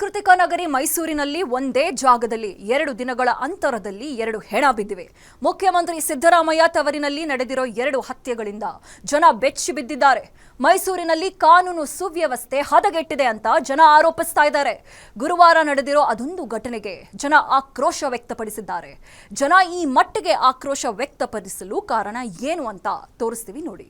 ಸಾಂಸ್ಕೃತಿಕ ನಗರಿ ಮೈಸೂರಿನಲ್ಲಿ ಒಂದೇ ಜಾಗದಲ್ಲಿ ಎರಡು ದಿನಗಳ ಅಂತರದಲ್ಲಿ ಎರಡು ಹೆಣ ಬಿದ್ದಿವೆ. ಮುಖ್ಯಮಂತ್ರಿ ಸಿದ್ದರಾಮಯ್ಯ ತವರಿನಲ್ಲಿ ನಡೆದಿರೋ ಎರಡು ಹತ್ಯೆಗಳಿಂದ ಜನ ಬೆಚ್ಚಿ ಬಿದ್ದಿದ್ದಾರೆ. ಮೈಸೂರಿನಲ್ಲಿ ಕಾನೂನು ಸುವ್ಯವಸ್ಥೆ ಹದಗೆಟ್ಟಿದೆ ಅಂತ ಜನ ಆರೋಪಿಸ್ತಾ ಇದ್ದಾರೆ. ಗುರುವಾರ ನಡೆದಿರೋ ಅದೊಂದು ಘಟನೆಗೆ ಜನ ಆಕ್ರೋಶ ವ್ಯಕ್ತಪಡಿಸಿದ್ದಾರೆ. ಜನ ಈ ಮಟ್ಟಿಗೆ ಆಕ್ರೋಶ ವ್ಯಕ್ತಪಡಿಸಲು ಕಾರಣ ಏನು ಅಂತ ತೋರಿಸ್ತೀವಿ ನೋಡಿ.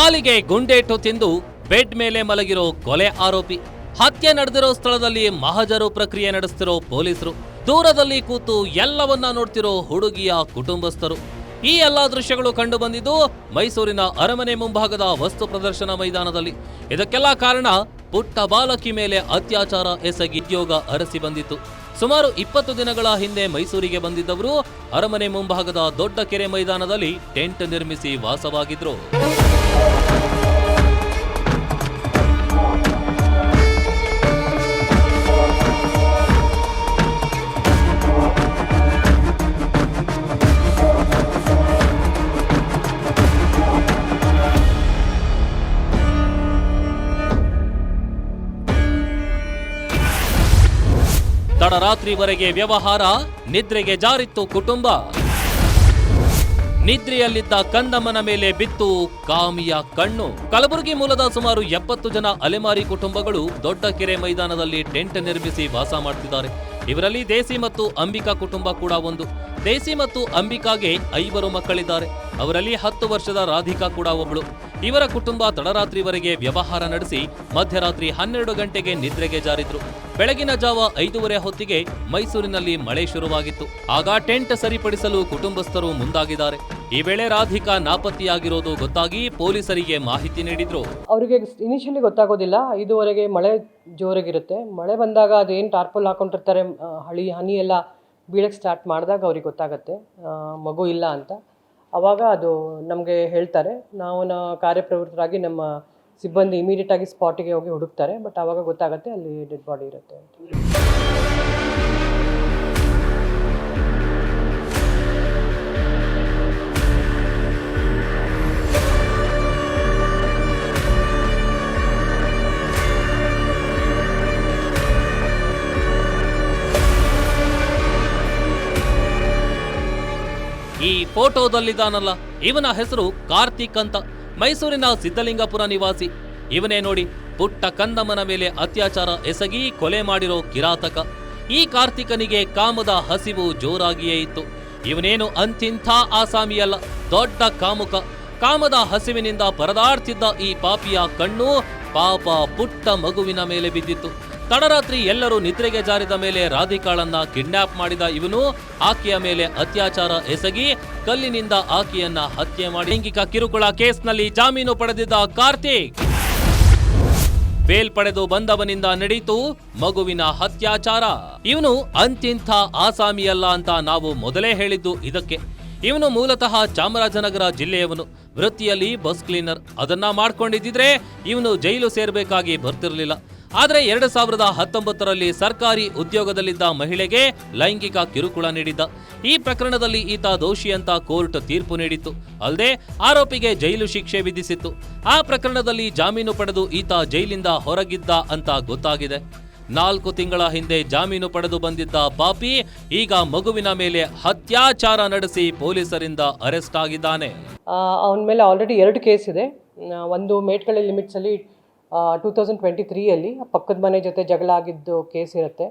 ಕಾಲಿಗೆ ಗುಂಡೇಟು ತಿಂದು ಬೆಡ್ ಮೇಲೆ ಮಲಗಿರೋ ಕೊಲೆ ಆರೋಪಿ, ಹತ್ಯೆ ನಡೆದಿರೋ ಸ್ಥಳದಲ್ಲಿ ಮಹಜರು ಪ್ರಕ್ರಿಯೆ ನಡೆಸ್ತಿರೋ ಪೊಲೀಸರು, ದೂರದಲ್ಲಿ ಕೂತು ಎಲ್ಲವನ್ನ ನೋಡ್ತಿರೋ ಹುಡುಗಿಯ ಕುಟುಂಬಸ್ಥರು. ಈ ಎಲ್ಲಾ ದೃಶ್ಯಗಳು ಕಂಡು ಬಂದಿದ್ದು ಮೈಸೂರಿನ ಅರಮನೆ ಮುಂಭಾಗದ ವಸ್ತು ಪ್ರದರ್ಶನ ಮೈದಾನದಲ್ಲಿ. ಇದಕ್ಕೆಲ್ಲ ಕಾರಣ ಪುಟ್ಟ ಬಾಲಕಿ ಮೇಲೆ ಅತ್ಯಾಚಾರ ಎಸಗಿ ಉದ್ಯೋಗ ಅರಸಿ ಬಂದಿತ್ತು. ಸುಮಾರು ಇಪ್ಪತ್ತು ದಿನಗಳ ಹಿಂದೆ ಮೈಸೂರಿಗೆ ಬಂದಿದ್ದವರು ಅರಮನೆ ಮುಂಭಾಗದ ದೊಡ್ಡ ಕೆರೆ ಮೈದಾನದಲ್ಲಿ ಟೆಂಟ್ ನಿರ್ಮಿಸಿ ವಾಸವಾಗಿದ್ರು. ತಡರಾತ್ರಿವರೆಗೆ ವ್ಯವಹಾರ ನಿದ್ರೆಗೆ ಜಾರಿತ್ತು ಕುಟುಂಬ. ನಿದ್ರೆಯಲ್ಲಿದ್ದ ಕಂದಮ್ಮನ ಮೇಲೆ ಬಿತ್ತು ಕಾಮಿಯ ಕಣ್ಣು. ಕಲಬುರಗಿ ಮೂಲದ ಸುಮಾರು ಎಪ್ಪತ್ತು ಜನ ಅಲೆಮಾರಿ ಕುಟುಂಬಗಳು ದೊಡ್ಡ ಕೆರೆ ಮೈದಾನದಲ್ಲಿ ಟೆಂಟ್ ನಿರ್ಮಿಸಿ ವಾಸ ಮಾಡ್ತಿದ್ದಾರೆ. ಇವರಲ್ಲಿ ದೇಸಿ ಮತ್ತು ಅಂಬಿಕಾ ಕುಟುಂಬ ಕೂಡ ಒಂದು. ದೇಸಿ ಮತ್ತು ಅಂಬಿಕಾಗೆ ಐವರು ಮಕ್ಕಳಿದ್ದಾರೆ. ಅವರಲ್ಲಿ ಹತ್ತು ವರ್ಷದ ರಾಧಿಕಾ ಕೂಡ ಒಬ್ಳು. ಇವರ ಕುಟುಂಬ ತಡರಾತ್ರಿವರೆಗೆ ವ್ಯವಹಾರ ನಡೆಸಿ ಮಧ್ಯರಾತ್ರಿ ಹನ್ನೆರಡು ಗಂಟೆಗೆ ನಿದ್ರೆಗೆ ಜಾರಿದ್ರು. ಬೆಳಗಿನ ಜಾವ ಐದೂವರೆ ಹೊತ್ತಿಗೆ ಮೈಸೂರಿನಲ್ಲಿ ಮಳೆ ಶುರುವಾಗಿತ್ತು. ಆಗ ಟೆಂಟ್ ಸರಿಪಡಿಸಲು ಕುಟುಂಬಸ್ಥರು ಮುಂದಾಗಿದ್ದಾರೆ. ಈ ವೇಳೆ ರಾಧಿಕಾ ನಾಪತ್ತೆಯಾಗಿರೋದು ಗೊತ್ತಾಗಿ ಪೊಲೀಸರಿಗೆ ಮಾಹಿತಿ ನೀಡಿದ್ರು. ಅವರಿಗೆ ಇನಿಷಿಯಲಿ ಗೊತ್ತಾಗೋದಿಲ್ಲ. ಐದುವರೆಗೆ ಮಳೆ ಜೋರಾಗಿರುತ್ತೆ. ಮಳೆ ಬಂದಾಗ ಅದೇನು ಟಾರ್ಪಲ್ ಹಾಕೊಂಡಿರ್ತಾರೆ ಹಳಿ, ಹನಿ ಎಲ್ಲ ಬೀಳಕ್ಕೆ ಸ್ಟಾರ್ಟ್ ಮಾಡಿದಾಗ ಅವ್ರಿಗೆ ಗೊತ್ತಾಗುತ್ತೆ. ಮಗು ಇಲ್ಲ ಅಂತ. ಆವಾಗ ಅದು ನಮಗೆ ಹೇಳ್ತಾರೆ. ನಾವು ನಾ ಕಾರ್ಯಪ್ರವೃತ್ತರಾಗಿ ನಮ್ಮ ಸಿಬ್ಬಂದಿ ಇಮಿಡಿಯೇಟಾಗಿ ಸ್ಪಾಟಿಗೆ ಹೋಗಿ ಹುಡುಕ್ತಾರೆ. ಬಟ್ ಆವಾಗ ಗೊತ್ತಾಗುತ್ತೆ ಅಲ್ಲಿ ಡೆಡ್ ಬಾಡಿ ಇರುತ್ತೆ ಅಂತ. ಫೋಟೋದಲ್ಲಿದ್ದಾನಲ್ಲ ಇವನ ಹೆಸರು ಕಾರ್ತಿಕ್ ಅಂತ. ಮೈಸೂರಿನ ಸಿದ್ದಲಿಂಗಪುರ ನಿವಾಸಿ. ಇವನೇ ನೋಡಿ ಪುಟ್ಟ ಕಂದಮ್ಮನ ಮೇಲೆ ಅತ್ಯಾಚಾರ ಎಸಗಿ ಕೊಲೆ ಮಾಡಿರೋ ಕಿರಾತಕ. ಈ ಕಾರ್ತಿಕನಿಗೆ ಕಾಮದ ಹಸಿವು ಜೋರಾಗಿಯೇ ಇತ್ತು. ಇವನೇನು ಅಂತಿಂಥ ಆಸಾಮಿಯಲ್ಲ, ದೊಡ್ಡ ಕಾಮುಕ. ಕಾಮದ ಹಸಿವಿನಿಂದ ಪರದಾಡ್ತಿದ್ದ ಈ ಪಾಪಿಯ ಕಣ್ಣು ಪಾಪ ಪುಟ್ಟ ಮಗುವಿನ ಮೇಲೆ ಬಿದ್ದಿತ್ತು. ತಡರಾತ್ರಿ ಎಲ್ಲರೂ ನಿದ್ರೆಗೆ ಜಾರಿದ ಮೇಲೆ ರಾಧಿಕಾಳನ್ನ ಕಿಡ್ನಾಪ್ ಮಾಡಿದ ಇವನು, ಆಕೆಯ ಮೇಲೆ ಅತ್ಯಾಚಾರ ಎಸಗಿ ಕಲ್ಲಿನಿಂದ ಆಕೆಯನ್ನ ಹತ್ಯೆ ಮಾಡಿ ಲೈಂಗಿಕ ಕಿರುಕುಳ ಕೇಸ್ನಲ್ಲಿ ಜಾಮೀನು ಪಡೆದಿದ್ದ ಕಾರ್ತಿಕ್. ಬೇಲ್ ಪಡೆದು ಬಂದವನಿಂದ ನಡೀತು ಮಗುವಿನ ಹತ್ಯಾಚಾರ ಇವನು ಅಂತಿಂಥ ಆಸಾಮಿಯಲ್ಲ ಅಂತ ನಾವು ಮೊದಲೇ ಹೇಳಿದ್ದು ಇದಕ್ಕೆ. ಇವನು ಮೂಲತಃ ಚಾಮರಾಜನಗರ ಜಿಲ್ಲೆಯವನು. ವೃತ್ತಿಯಲ್ಲಿ ಬಸ್ ಕ್ಲೀನರ್. ಅದನ್ನ ಮಾಡ್ಕೊಂಡಿದ್ದಿದ್ರೆ ಇವನು ಜೈಲು ಸೇರಬೇಕಾಗಿ ಬರ್ತಿರ್ಲಿಲ್ಲ. ಆದ್ರೆ ಎರಡು ಸಾವಿರದ ಹತ್ತೊಂಬತ್ತರಲ್ಲಿ ಸರ್ಕಾರಿ ಉದ್ಯೋಗದಲ್ಲಿದ್ದ ಮಹಿಳೆಗೆ ಲೈಂಗಿಕ ಕಿರುಕುಳ ನೀಡಿದ್ದ. ಈ ಪ್ರಕರಣದಲ್ಲಿ ಈತ ದೋಷಿ ಅಂತ ಕೋರ್ಟ್ ತೀರ್ಪು ನೀಡಿತ್ತು. ಅಲ್ಲದೆ ಆರೋಪಿಗೆ ಜೈಲು ಶಿಕ್ಷೆ ವಿಧಿಸಿತ್ತು. ಆ ಪ್ರಕರಣದಲ್ಲಿ ಜಾಮೀನು ಪಡೆದು ಈತ ಜೈಲಿಂದ ಹೊರಗಿದ್ದ ಅಂತ ಗೊತ್ತಾಗಿದೆ. ನಾಲ್ಕು ತಿಂಗಳ ಹಿಂದೆ ಜಾಮೀನು ಪಡೆದು ಬಂದಿದ್ದ ಪಾಪಿ ಈಗ ಮಗುವಿನ ಮೇಲೆ ಅತ್ಯಾಚಾರ ನಡೆಸಿ ಪೊಲೀಸರಿಂದ ಅರೆಸ್ಟ್ ಆಗಿದ್ದಾನೆ. ಅವನ ಮೇಲೆ ಆಲ್ರೆಡಿ ಎರಡು ಕೇಸ್ ಇದೆ. ಒಂದು ಲಿಮಿಟ್ಸ್ ಲಿಮಿಟ್ಸಲ್ಲಿ ಟೂ ತೌಸಂಡ್ ಟ್ವೆಂಟಿ ತ್ರೀಯಲ್ಲಿ ಪಕ್ಕದ ಮನೆ ಜೊತೆ ಜಗಳ ಆಗಿದ್ದು ಕೇಸ್ ಇರುತ್ತೆ.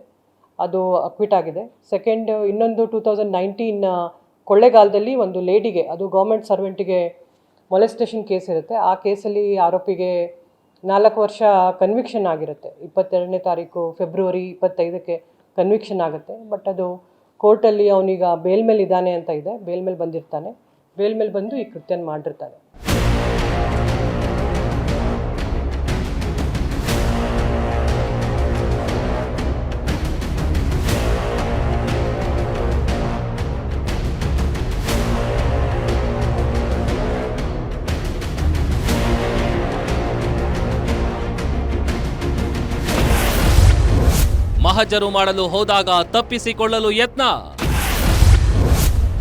ಅದು ಅಕ್ವಿಟ್ ಆಗಿದೆ. ಸೆಕೆಂಡ್ ಇನ್ನೊಂದು ಟೂ ತೌಸಂಡ್ ನೈನ್ಟೀನ್ ಕೊಳ್ಳೆಗಾಲದಲ್ಲಿ ಒಂದು ಲೇಡಿಗೆ ಅದು ಗೌರ್ಮೆಂಟ್ ಸರ್ವೆಂಟಿಗೆ ಮೊಲೆಸ್ಟೇಷನ್ ಕೇಸ್ ಇರುತ್ತೆ. ಆ ಕೇಸಲ್ಲಿ ಆರೋಪಿಗೆ ನಾಲ್ಕು ವರ್ಷ ಕನ್ವಿಕ್ಷನ್ ಆಗಿರುತ್ತೆ. ಇಪ್ಪತ್ತೆರಡನೇ ತಾರೀಕು ಫೆಬ್ರವರಿ ಇಪ್ಪತ್ತೈದಕ್ಕೆ ಕನ್ವಿಕ್ಷನ್ ಆಗುತ್ತೆ. ಬಟ್ ಅದು ಕೋರ್ಟಲ್ಲಿ ಅವನೀಗ ಬೇಲ್ ಮೇಲೆ ಇದ್ದಾನೆ ಅಂತ ಇದೆ. ಬೇಲ್ ಮೇಲೆ ಬಂದಿರ್ತಾನೆ. ಬೇಲ್ ಮೇಲೆ ಬಂದು ಈ ಕೃತ್ಯನ ಮಾಡಿರ್ತಾನೆ. ಮಹಜರು ಮಾಡಲು ಹೋದಾಗ ತಪ್ಪಿಸಿಕೊಳ್ಳಲು ಯತ್ನ.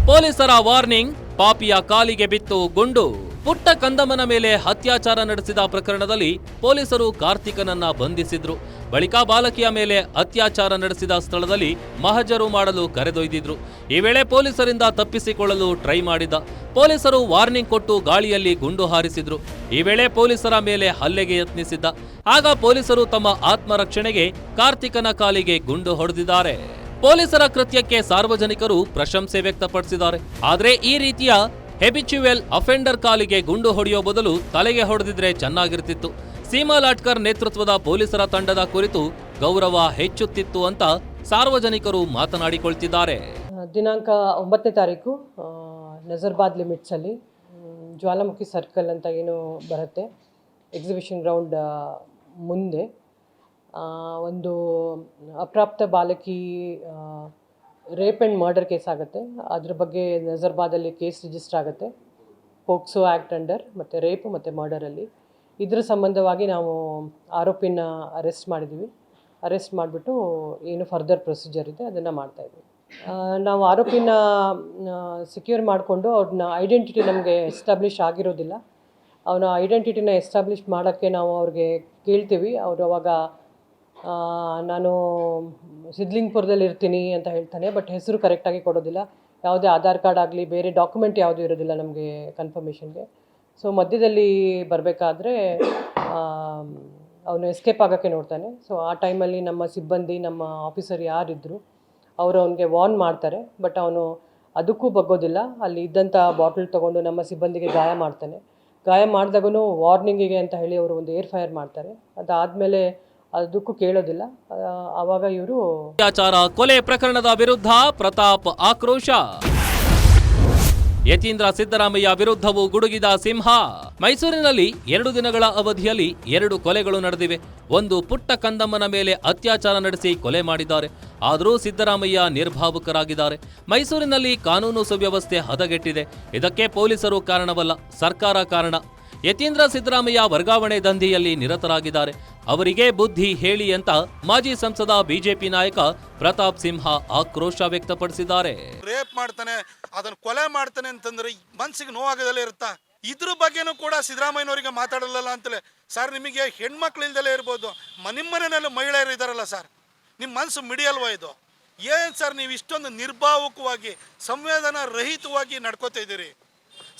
ಪೊಲೀಸರ ವಾರ್ನಿಂಗ್ ಪಾಪಿಯ ಕಾಲಿಗೆ ಬಿತ್ತು ಗುಂಡು. ಪುಟ್ಟ ಕಂದಮ್ಮನ ಮೇಲೆ ಅತ್ಯಾಚಾರ ನಡೆಸಿದ ಪ್ರಕರಣದಲ್ಲಿ ಪೊಲೀಸರು ಕಾರ್ತಿಕನನ್ನ ಬಂಧಿಸಿದ್ರು. ಬಳಿಕ ಬಾಲಕಿಯ ಮೇಲೆ ಅತ್ಯಾಚಾರ ನಡೆಸಿದ ಸ್ಥಳದಲ್ಲಿ ಮಹಜರು ಮಾಡಲು ಕರೆದೊಯ್ದಿದ್ರು. ಈ ವೇಳೆ ಪೊಲೀಸರಿಂದ ತಪ್ಪಿಸಿಕೊಳ್ಳಲು ಟ್ರೈ ಮಾಡಿದ. ಪೊಲೀಸರು ವಾರ್ನಿಂಗ್ ಕೊಟ್ಟು ಗಾಳಿಯಲ್ಲಿ ಗುಂಡು ಹಾರಿಸಿದ್ರು. ಈ ವೇಳೆ ಪೊಲೀಸರ ಮೇಲೆ ಹಲ್ಲೆಗೆ ಯತ್ನಿಸಿದ್ದ. ಆಗ ಪೊಲೀಸರು ತಮ್ಮ ಆತ್ಮರಕ್ಷಣೆಗೆ ಕಾರ್ತಿಕನ ಕಾಲಿಗೆ ಗುಂಡು ಹೊಡೆದಿದ್ದಾರೆ. ಪೊಲೀಸರ ಕೃತ್ಯಕ್ಕೆ ಸಾರ್ವಜನಿಕರು ಪ್ರಶಂಸೆ ವ್ಯಕ್ತಪಡಿಸಿದ್ದಾರೆ. ಆದರೆ ಈ ರೀತಿಯ ಹೆಬಿಚ್ಯುವೆಲ್ ಅಫೆಂಡರ್ ಕಾಲಿಗೆ ಗುಂಡು ಹೊಡೆಯೋ ಬದಲು ತಲೆಗೆ ಹೊಡೆದಿದ್ರೆ ಚೆನ್ನಾಗಿರ್ತಿತ್ತು. ಸೀಮಾ ಲಾಟ್ಕರ್ ನೇತೃತ್ವದ ಪೊಲೀಸರ ತಂಡದ ಕುರಿತು ಗೌರವ ಹೆಚ್ಚುತ್ತಿತ್ತು ಅಂತ ಸಾರ್ವಜನಿಕರು ಮಾತನಾಡಿಕೊಳ್ತಿದ್ದಾರೆ. ದಿನಾಂಕ ಒಂಬತ್ತನೇ ತಾರೀಕು ನಜರ್ಬಾದ್ ಲಿಮಿಟ್ಸಲ್ಲಿ ಜ್ವಾಲಾಮುಖಿ ಸರ್ಕಲ್ ಅಂತ ಏನು ಬರುತ್ತೆ ಎಕ್ಸಿಬಿಷನ್ ಗ್ರೌಂಡ್ ಮುಂದೆ. ಒಂದು ಅಪ್ರಾಪ್ತ ಬಾಲಕಿ ರೇಪ್ ಆ್ಯಂಡ್ ಮರ್ಡರ್ ಕೇಸ್ ಆಗುತ್ತೆ. ಅದ್ರ ಬಗ್ಗೆ ನಜರ್ಬಾದಲ್ಲಿ ಕೇಸ್ ರಿಜಿಸ್ಟರ್ ಆಗುತ್ತೆ. ಪೋಕ್ಸೋ ಆ್ಯಕ್ಟ್ ಅಂಡರ್ ಮತ್ತು ರೇಪ್ ಮತ್ತು ಮರ್ಡರಲ್ಲಿ ಇದ್ರ ಸಂಬಂಧವಾಗಿ ನಾವು ಆರೋಪಿನ ಅರೆಸ್ಟ್ ಮಾಡಿದ್ದೀವಿ ಅರೆಸ್ಟ್ ಮಾಡಿಬಿಟ್ಟು ಏನು ಫರ್ದರ್ ಪ್ರೊಸೀಜರ್ ಇದೆ ಅದನ್ನು ಮಾಡ್ತಾಯಿದ್ವಿ ನಾವು ಆರೋಪಿನ ಸೆಕ್ಯೂರ್ ಮಾಡಿಕೊಂಡು ಅವ್ರನ್ನ ಐಡೆಂಟಿಟಿ ನಮಗೆ ಎಸ್ಟಾಬ್ಲಿಷ್ ಆಗಿರೋದಿಲ್ಲ. ಅವನ ಐಡೆಂಟಿಟಿನ ಎಸ್ಟಾಬ್ಲಿಷ್ ಮಾಡೋಕ್ಕೆ ನಾವು ಅವ್ರಿಗೆ ಕೇಳ್ತೀವಿ. ಅವರು ಅವಾಗ ನಾನು ಸಿದ್ಲಿಂಗ್ಪುರದಲ್ಲಿ ಇರ್ತೀನಿ ಅಂತ ಹೇಳ್ತಾನೆ ಬಟ್ ಹೆಸರು ಕರೆಕ್ಟಾಗಿ ಕೊಡೋದಿಲ್ಲ. ಯಾವುದೇ ಆಧಾರ್ ಕಾರ್ಡ್ ಆಗಲಿ, ಬೇರೆ ಡಾಕ್ಯುಮೆಂಟ್ ಯಾವುದೂ ಇರೋದಿಲ್ಲ ನಮಗೆ ಕನ್ಫರ್ಮೇಷನ್ಗೆ ಸೊ ಮಧ್ಯದಲ್ಲಿ ಬರಬೇಕಾದ್ರೆ ಅವನು ಎಸ್ಕೇಪ್ ಆಗೋಕ್ಕೆ ನೋಡ್ತಾನೆ. ಸೊ ಆ ಟೈಮಲ್ಲಿ ನಮ್ಮ ಸಿಬ್ಬಂದಿ, ನಮ್ಮ ಆಫೀಸರ್ ಯಾರಿದ್ದರು ಅವರು ಅವನಿಗೆ ವಾರ್ನ್ ಮಾಡ್ತಾರೆ ಬಟ್ ಅವನು ಅದಕ್ಕೂ ಬಗ್ಗೋದಿಲ್ಲ. ಅಲ್ಲಿ ಇದ್ದಂಥ ಬಾಟಲ್ ತೊಗೊಂಡು ನಮ್ಮ ಸಿಬ್ಬಂದಿಗೆ ಗಾಯ ಮಾಡ್ತಾನೆ. ಗಾಯ ಮಾಡಿದಾಗೂ ವಾರ್ನಿಂಗಿಗೆ ಅಂತ ಹೇಳಿ ಅವರು ಒಂದು ಏರ್ ಫೈರ್ ಮಾಡ್ತಾರೆ. ಅದಾದಮೇಲೆ ಅದಕ್ಕೂ ಕೇಳೋದಿಲ್ಲ. ಅವಾಗ ಇವರು ಅತ್ಯಾಚಾರ, ಕೊಲೆ ಪ್ರಕರಣದ ವಿರುದ್ಧ ಪ್ರತಾಪ್ ಆಕ್ರೋಶ. ಯತೀಂದ್ರ ಸಿದ್ದರಾಮಯ್ಯ ವಿರುದ್ಧವೂ ಗುಡುಗಿದ ಸಿಂಹ. ಮೈಸೂರಿನಲ್ಲಿ ಎರಡು ದಿನಗಳ ಅವಧಿಯಲ್ಲಿ ಎರಡು ಕೊಲೆಗಳು ನಡೆದಿವೆ. ಒಂದು ಪುಟ್ಟ ಕಂದಮ್ಮನ ಮೇಲೆ ಅತ್ಯಾಚಾರ ನಡೆಸಿ ಕೊಲೆ ಮಾಡಿದ್ದಾರೆ. ಆದರೂ ಸಿದ್ದರಾಮಯ್ಯ ನಿರ್ಭಾವುಕರಾಗಿದ್ದಾರೆ. ಮೈಸೂರಿನಲ್ಲಿ ಕಾನೂನು ಸುವ್ಯವಸ್ಥೆ ಹದಗೆಟ್ಟಿದೆ. ಇದಕ್ಕೆ ಪೊಲೀಸರು ಕಾರಣವಲ್ಲ, ಸರ್ಕಾರ ಕಾರಣ. ಯತೀಂದ್ರ ಸಿದ್ದರಾಮಯ್ಯ ವರ್ಗಾವಣೆ ದಂಧೆಯಲ್ಲಿ ನಿರತರಾಗಿದ್ದಾರೆ. ಅವರಿಗೆ ಬುದ್ಧಿ ಹೇಳಿ ಅಂತ ಮಾಜಿ ಸಂಸದ ಬಿಜೆಪಿ ನಾಯಕ ಪ್ರತಾಪ್ ಸಿಂಹ ಆಕ್ರೋಶ ವ್ಯಕ್ತಪಡಿಸಿದ್ದಾರೆ. ರೇಪ್ ಮಾಡ್ತಾನೆ, ಅದನ್ನ ಕೊಲೆ ಮಾಡ್ತಾನೆ ಅಂತಂದ್ರೆ ಮನ್ಸಿಗೆ ನೋವಾಗದಲ್ಲೇ ಇರುತ್ತಾ? ಇದ್ರ ಬಗ್ಗೆನೂ ಕೂಡ ಸಿದ್ದರಾಮಯ್ಯನವರಿಗೆ ಮಾತಾಡಲ್ಲ ಅಂತಲೇ ಸರ್, ನಿಮಗೆ ಹೆಣ್ಮಕ್ಳು ಇಲ್ದಲೇ ಇರ್ಬೋದು. ಮ- ನಿಮ್ಮ ಮನೆಯಲ್ಲೂ ಮಹಿಳೆಯರು ಇದಾರಲ್ಲ ಸರ್? ನಿಮ್ಮ ಮನಸ್ಸು ಮಿಡಿಯಲ್ವಾ ಇದು? ಏನು ಸರ್, ನೀವು ಇಷ್ಟೊಂದು ನಿರ್ಭಾವಕವಾಗಿ ಸಂವೇದನಾ ರಹಿತವಾಗಿ ನಡ್ಕೋತಾ ಇದ್ದೀರಿ?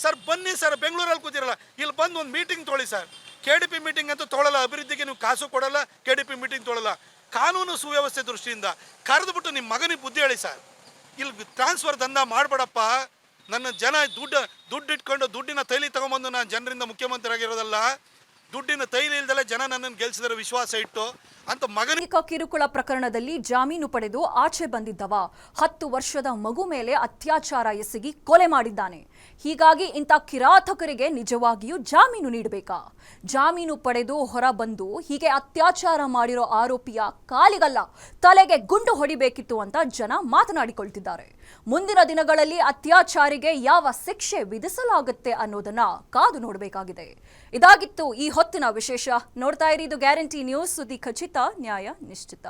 ಸರ್, ಬನ್ನಿ ಸರ್, ಬೆಂಗಳೂರಲ್ಲಿ ಕೂತಿರಲ್ಲ. ಇಲ್ಲಿ ಬಂದು ಒಂದು ಮೀಟಿಂಗ್ ತೊಗೊಳ್ಳಿ sir. K D P meeting ಅಂತೂ ತೊಳಲ್ಲ, ಅಭಿವೃದ್ಧಿಗೆ ನೀವು ಕಾಸು ಕೊಡಲ್ಲ ಕೆ ಡಿ ಪಿ ಮೀಟಿಂಗ್ ತೊಳಲ್ಲ. ಕಾನೂನು ಸುವ್ಯವಸ್ಥೆ ದೃಷ್ಟಿಯಿಂದ ಕರೆದುಬಿಟ್ಟು ನಿಮ್ಮ ಮಗನಿಗೆ ಬುದ್ಧಿ ಹೇಳಿ ಸರ್. ಇಲ್ಲಿ ಟ್ರಾನ್ಸ್ಫರ್ ದಂಧ ಮಾಡಬೇಡಪ್ಪ. ನನ್ನ ಜನ ದುಡ್ಡು ದುಡ್ಡು ಇಟ್ಕೊಂಡು ದುಡ್ಡಿನ ತೈಲಿ ತಗೊಂಬಂದು ನಾನು ಜನರಿಂದ ಮುಖ್ಯಮಂತ್ರಿ ಆಗಿರೋದಲ್ಲ ದುಡ್ಡಿನ ತೈಲಿ ಇಲ್ದಲೆ ಜನ ನನ್ನನ್ನು ಗೆಲ್ಸಿದ್ರೆ ವಿಶ್ವಾಸ ಇಟ್ಟು ಅಂತ ಮಗನಿಕ ಕಿರುಕುಳ ಪ್ರಕರಣದಲ್ಲಿ ಜಾಮೀನು ಪಡೆದು ಆಚೆ ಬಂದಿದ್ದವ. ಹತ್ತು ವರ್ಷದ ಮಗು ಮೇಲೆ ಅತ್ಯಾಚಾರ ಎಸಗಿ ಕೊಲೆ ಮಾಡಿದ್ದಾನೆ. ಹೀಗಾಗಿ ಇಂಥ ಕಿರಾತಕರಿಗೆ ನಿಜವಾಗಿಯೂ ಜಾಮೀನು ನೀಡಬೇಕಾ? ಜಾಮೀನು ಪಡೆದು ಹೊರಬಂದು ಹೀಗೆ ಅತ್ಯಾಚಾರ ಮಾಡಿರೋ ಆರೋಪಿಯ ಕಾಲಿಗಲ್ಲ, ತಲೆಗೆ ಗುಂಡು ಹೊಡಿಬೇಕಿತ್ತು ಅಂತ ಜನ ಮಾತನಾಡಿಕೊಳ್ತಿದ್ದಾರೆ. ಮುಂದಿನ ದಿನಗಳಲ್ಲಿ ಅತ್ಯಾಚಾರಿಗೆ ಯಾವ ಶಿಕ್ಷೆ ವಿಧಿಸಲಾಗುತ್ತೆ ಅನ್ನೋದನ್ನ ಕಾದು ನೋಡಬೇಕಾಗಿದೆ. ಇದಾಗಿತ್ತು ಈ ಹೊತ್ತಿನ ವಿಶೇಷ. ನೋಡ್ತಾ ಇರಿ, ಇದು ಗ್ಯಾರಂಟಿ ನ್ಯೂಸ್. ಸುದ್ದಿ ಖಚಿತ, ನ್ಯಾಯ ನಿಶ್ಚಿತ.